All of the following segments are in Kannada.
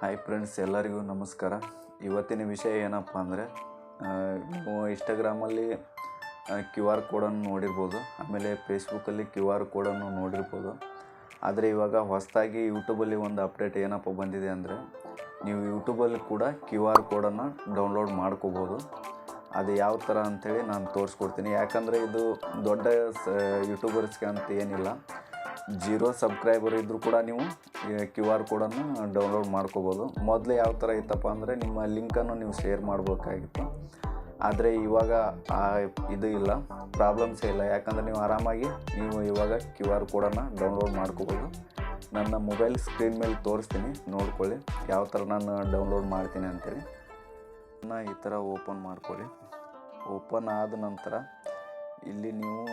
ಹಾಯ್ ಫ್ರೆಂಡ್ಸ್ ಎಲ್ಲರಿಗೂ ನಮಸ್ಕಾರ. ಇವತ್ತಿನ ವಿಷಯ ಏನಪ್ಪ ಅಂದರೆ ನೀವು ಇನ್ಸ್ಟಾಗ್ರಾಮಲ್ಲಿ ಕ್ಯೂ ಆರ್ ಕೋಡನ್ನು ನೋಡಿರ್ಬೋದು, ಆಮೇಲೆ ಫೇಸ್ಬುಕ್ಕಲ್ಲಿ ಕ್ಯೂ ಆರ್ ಕೋಡನ್ನು ನೋಡಿರ್ಬೋದು. ಆದರೆ ಇವಾಗ ಹೊಸದಾಗಿ ಯೂಟ್ಯೂಬಲ್ಲಿ ಒಂದು ಅಪ್ಡೇಟ್ ಏನಪ್ಪ ಬಂದಿದೆ ಅಂದರೆ, ನೀವು ಯೂಟ್ಯೂಬಲ್ಲಿ ಕೂಡ ಕ್ಯೂ ಆರ್ ಕೋಡನ್ನು ಡೌನ್ಲೋಡ್ ಮಾಡ್ಕೋಬೋದು. ಅದು ಯಾವ ಥರ ಅಂಥೇಳಿ ನಾನು ತೋರಿಸ್ಕೊಡ್ತೀನಿ. ಯಾಕಂದರೆ ಇದು ದೊಡ್ಡ, ಸ ಯೂಟ್ಯೂಬರ್ಸ್ಗೆ ಅಂತ ಏನಿಲ್ಲ. ಜೀರೋ ಸಬ್ಸ್ಕ್ರೈಬರ್ ಇದ್ದರೂ ಕೂಡ ನೀವು ಕ್ಯೂ ಆರ್ ಕೋಡನ್ನು ಡೌನ್ಲೋಡ್ ಮಾಡ್ಕೋಬೋದು. ಮೊದಲು ಯಾವ ಥರ ಇತ್ತಪ್ಪ ಅಂದರೆ, ನಿಮ್ಮ ಲಿಂಕನ್ನು ನೀವು ಶೇರ್ ಮಾಡಬೇಕಾಗಿತ್ತು. ಆದರೆ ಇವಾಗ ಆ ಇದು ಇಲ್ಲ, ಪ್ರಾಬ್ಲಮ್ಸೇ ಇಲ್ಲ. ಯಾಕಂದರೆ ನೀವು ಆರಾಮಾಗಿ ನೀವು ಇವಾಗ ಕ್ಯೂ ಆರ್ ಕೋಡನ್ನು ಡೌನ್ಲೋಡ್ ಮಾಡ್ಕೋಬೋದು. ನನ್ನ ಮೊಬೈಲ್ ಸ್ಕ್ರೀನ್ ಮೇಲೆ ತೋರಿಸ್ತೀನಿ, ನೋಡ್ಕೊಳ್ಳಿ. ಯಾವ ಥರ ನಾನು ಡೌನ್ಲೋಡ್ ಮಾಡ್ತೀನಿ ಅಂತೇಳಿ. ನಾ ಈ ಥರ ಓಪನ್ ಮಾಡ್ಕೊಳ್ಳಿ. ಓಪನ್ ಆದ ನಂತರ ಇಲ್ಲಿ ನೀವು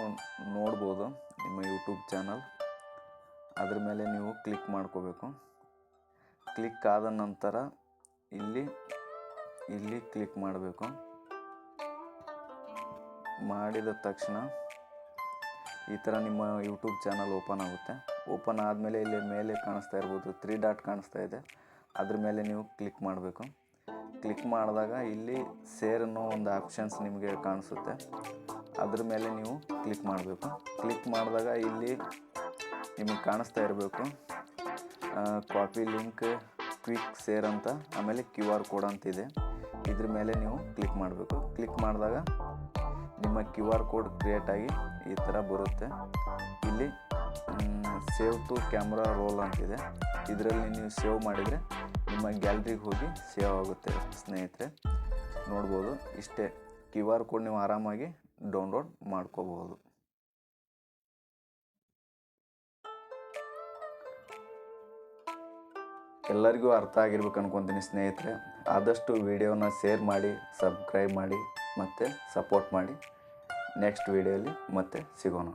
ನೋಡ್ಬೋದು ನಿಮ್ಮ ಯೂಟ್ಯೂಬ್ ಚಾನಲ್. ಅದ್ರ ಮೇಲೆ ನೀವು ಕ್ಲಿಕ್ ಮಾಡ್ಕೋಬೇಕು. ಕ್ಲಿಕ್ ಆದ ನಂತರ ಇಲ್ಲಿ ಇಲ್ಲಿ ಕ್ಲಿಕ್ ಮಾಡಬೇಕು. ಮಾಡಿದ ತಕ್ಷಣ ಈ ಥರ ನಿಮ್ಮ ಯೂಟ್ಯೂಬ್ ಚಾನಲ್ ಓಪನ್ ಆಗುತ್ತೆ. ಓಪನ್ ಆದಮೇಲೆ ಇಲ್ಲಿ ಮೇಲೆ ಕಾಣಿಸ್ತಾ ಇರ್ಬೋದು ತ್ರೀ ಡಾಟ್ ಕಾಣಿಸ್ತಾ ಇದೆ. ಅದ್ರ ಮೇಲೆ ನೀವು ಕ್ಲಿಕ್ ಮಾಡಬೇಕು. ಕ್ಲಿಕ್ ಮಾಡಿದಾಗ ಇಲ್ಲಿ ಸೇರ್ ಅನ್ನೋ ಒಂದು ಆಪ್ಷನ್ಸ್ ನಿಮಗೆ ಕಾಣಿಸುತ್ತೆ. ಅದ್ರ ಮೇಲೆ ನೀವು ಕ್ಲಿಕ್ ಮಾಡಬೇಕು. ಕ್ಲಿಕ್ ಮಾಡಿದಾಗ ಇಲ್ಲಿ ನಿಮಗೆ ಕಾಣಿಸ್ತಾ ಇರಬೇಕು. ಕಾಪಿ ಲಿಂಕ್ ಕ್ವಿಕ್ ಸೇರ್ ಅಂತ, ಆಮೇಲೆ ಕ್ಯೂ ಆರ್ ಕೋಡ್ ಅಂತಿದೆ ಇದ್ರ ಮೇಲೆ ನೀವು ಕ್ಲಿಕ್ ಮಾಡಬೇಕು. ಕ್ಲಿಕ್ ಮಾಡಿದಾಗ ನಿಮ್ಮ ಕ್ಯೂ ಆರ್ ಕೋಡ್ ಕ್ರಿಯೇಟ್ ಆಗಿ ಈ ಥರ ಬರುತ್ತೆ. ಇಲ್ಲಿ ಸೇವ್ ಟು ಕ್ಯಾಮ್ರಾ ರೋಲ್ ಅಂತಿದೆ ಇದರಲ್ಲಿ ನೀವು ಸೇವ್ ಮಾಡಿದರೆ ನಿಮ್ಮ ಗ್ಯಾಲ್ರಿಗೆ ಹೋಗಿ ಸೇವ್ ಆಗುತ್ತೆ, ಸ್ನೇಹಿತರೆ. ನೋಡ್ಬೋದು. ಇಷ್ಟೇ. ಕ್ಯೂ ಆರ್ ಕೋಡ್ ನೀವು ಆರಾಮಾಗಿ ಡೌನ್ಲೋಡ್ ಮಾಡ್ಕೋಬಹುದು. ಎಲ್ಲರಿಗೂ ಅರ್ಥ ಆಗಿರ್ಬೇಕು ಅನ್ಕೊತೀನಿ ಸ್ನೇಹಿತರೆ. ಆದಷ್ಟು ವಿಡಿಯೋನ ಶೇರ್ ಮಾಡಿ, ಸಬ್ಸ್ಕ್ರೈಬ್ ಮಾಡಿ, ಮತ್ತು ಸಪೋರ್ಟ್ ಮಾಡಿ. ನೆಕ್ಸ್ಟ್ ವಿಡಿಯೋಲಿ ಮತ್ತೆ ಸಿಗೋಣ.